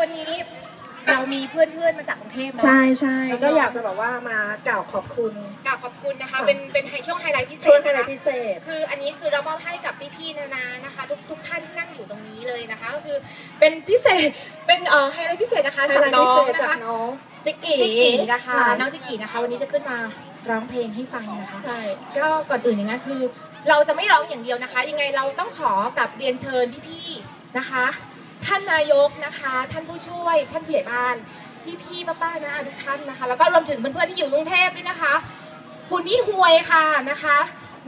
วันนี้เรามีเพื่อนๆมาจากกรุงเทพเนอะ ใช่ใช่แล้วก็ ก็อยากจะบอกว่ามากล่าวขอบคุณกราบขอบคุณนะคะ ค่ะ เป็นเป็นช่วงไฮไลท์พิเศษช่วงอะไรนะคะพิเศษ คืออันนี้คือเรามอบให้กับพี่ๆนานานะคะ ทุกทุกท่านที่นั่งอยู่ตรงนี้เลยนะคะก็คือเป็นพิเศษเป็นเอ่อไฮไลท์พิเศษนะคะไฮจากไลท์น้พิอเศงษนะจากคะน้องจิกกี้จิกกี้นะคะ น้องจิกกี้นะคะ วันนี้จะขึ้นมาร้องเพลงให้ฟังนะคะ ใช่ ก็ก่อนอื่นอย่างนั้นคือ เราจะไม่ร้องอย่างเดียวนะคะ ยังไงเราต้องขอกับเรียนเชิญพี่ๆนะคะ ท่านนายกนะคะ ท่านผู้ช่วย ท่านผู้ใหญ่บ้าน พี่ๆป้าๆนะทุกท่านนะคะ แล้วก็รวมถึงเพื่อนๆที่อยู่กรุงเทพด้วยนะคะ คุณพี่หวยค่ะนะคะ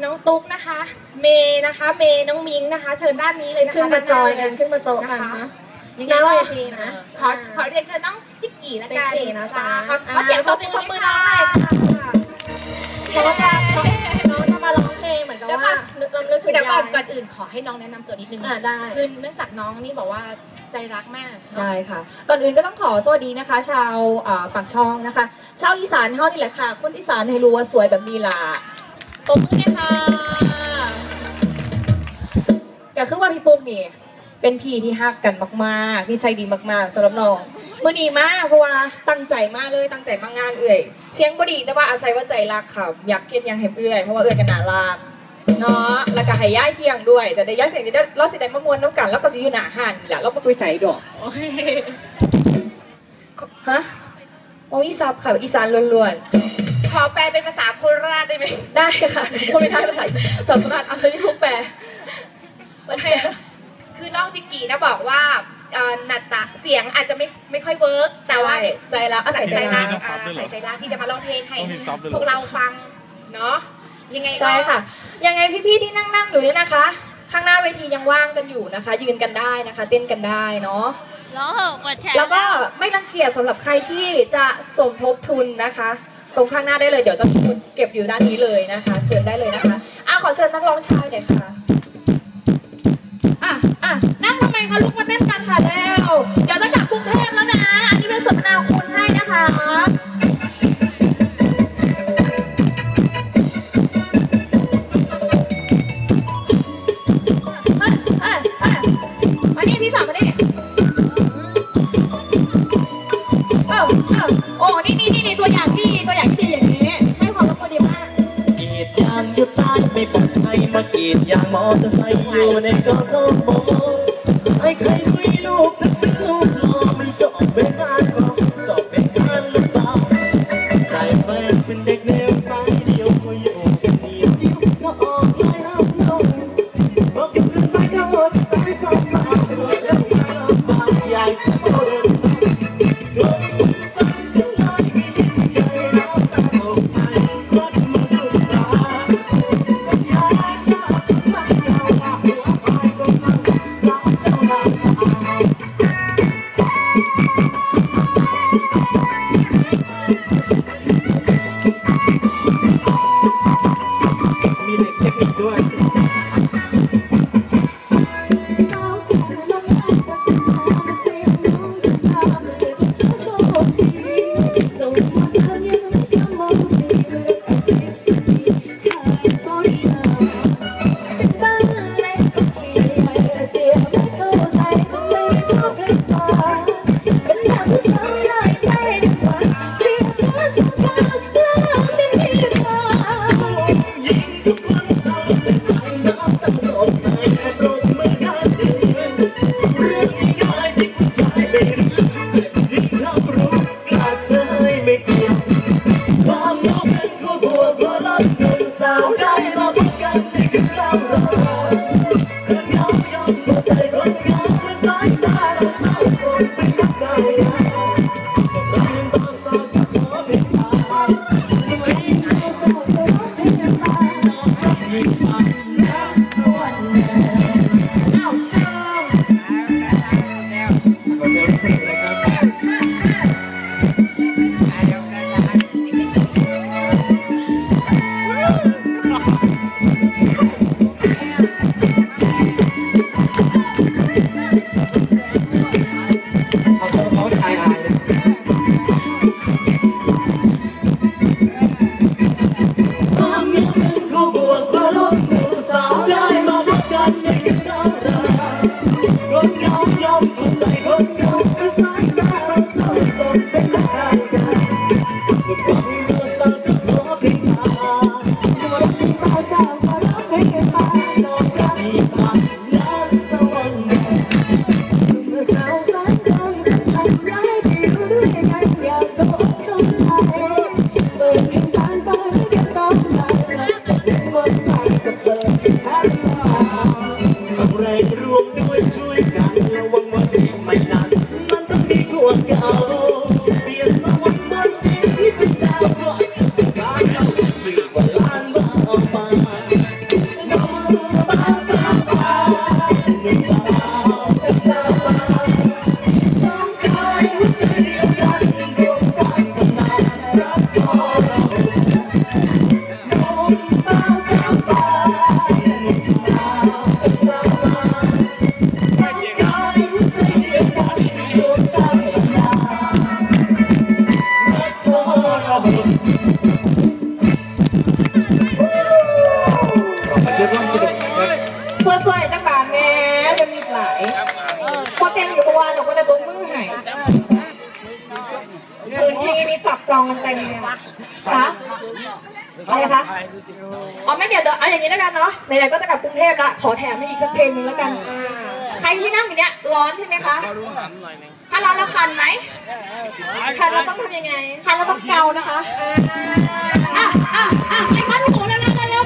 น้องตุ๊กนะคะ เมย์นะคะ เมย์น้องมิงนะคะ เชิญด้านนี้เลยนะคะขึ้นมาจอยกันด้ขึ้นมาโจหกันนะคะนะยังหไงน้าก็เวทีนะขอขอเรียนเชิญน้องจิกกี้ละกันจิกกี้นะจ๊ะขอขอเสียงตบมือมือหน่อยเขาจะน้องจะ ดี๋ยวก่อนยายก่อนอื่นขอให้น้องแนะนำตัวนิดนึงอ่าได้ คือเนื่องจากน้องนี่บอกว่าใจรักมากใช่ค่ะ ก่อนอื่นก็ต้องขอสวัสดีนะคะ ชาวอ่าปากช่องนะคะ ชาวอีสานเฮานี่แหละค่ะ คนอีสานให้รู้ว่าสวยแบบนี้ล่ะตบมือนะคะก็คือว่าพี่ปุ๊กนี่ เป็นพี่ที่ฮักกันมากๆนิสัยดีมากๆสำหรับน้องมื่อดีมากเพราะว่าตั้งใจมากเลยตั้งใจมากงานเอื่อยเสียงบดีแต่ว่าอาศัยว่าใจรักค่ะอยากเก็ดหยังให้เอื่อยเพราะว่าเอื่อยกันน่ารัก เนาะแล้วก็ให้ย้ายเที่ยงด้วย แต่ได้ย้ายเสียงนี้ได้เราสิได้มามวนน้ำกัน แล้วก็สิอยู่หน้าห้านนี่แหละเราไม่คุยใส่ดอกโอเคฮะโอ้อีซับค่ะอีสานล้วนขอแปลเป็นภาษาโคราชได้ไหมๆได้ค่ะคนไม่ได้ภาษาสอนสนัดเอาที่พูดแปลโอเคคือน้องจิกกี้นะบอกว่าเอ่อหนัดตาเสียงอาจจะไม่ไม่ค่อยเวิร์กแต่ว่าใจรักอาศัยใจใจรัรักกอ่าใส่ใจรักที่จะมาร้องเพลงให้ต้องมีซับด้วยเหรอพวกเราฟังเนาะยังไงก็ใช่ค่ะ ยังไงพี่ๆที่นั่งๆอยู่เนี่ยนะคะ ข้างหน้าเวทียังว่างกันอยู่นะคะ ยืนกันได้นะคะ เต้นกันได้เนาะแล้วเหอะกดแชร์แล้วก็ไม่รังเกียจสำหรับใครที่จะสมทบทุนนะคะ ตรงข้างหน้าได้เลยเดี๋ยวจะเก็บอยู่ด้านนี้เลยนะคะ เชิญได้เลยนะคะอะขอเชิญนักร้องชายหน่อยค่ะอะอะนั่งทำไมคะลุกมาเต้นกันค่ะแล้ ពីពុកថ្ងៃមកគៀនយ៉ាងមកទៅស្អីយូរនេះក៏ទៅបងឯងឃើញរួយនោះទឹកសឹកនោះ ช่วยๆจังบาทแม่เดี๋มีหลายพอเต้นอยู่กับวานหนูก็จะโดมือหายพื้ทีนี้จับจองกันเต็มเลยอคะอะไรคะอ๋อไม่เดี๋ยวเอาอย่างนี้แล้วกันเนาะไหนๆก็จะกลับกรุงเทพละขอแถมให้อีกสักเพลงนึงแล้วกัน ใครที่นั่งอยู่เนี้ยร้อนใช่ไหมคะ เราเรคันไหมคันเราต้องทำยังไง คันเราต้องเกานะคะ อะอะอะไอ้คันหูเร็วเร็วเร็วเร็ว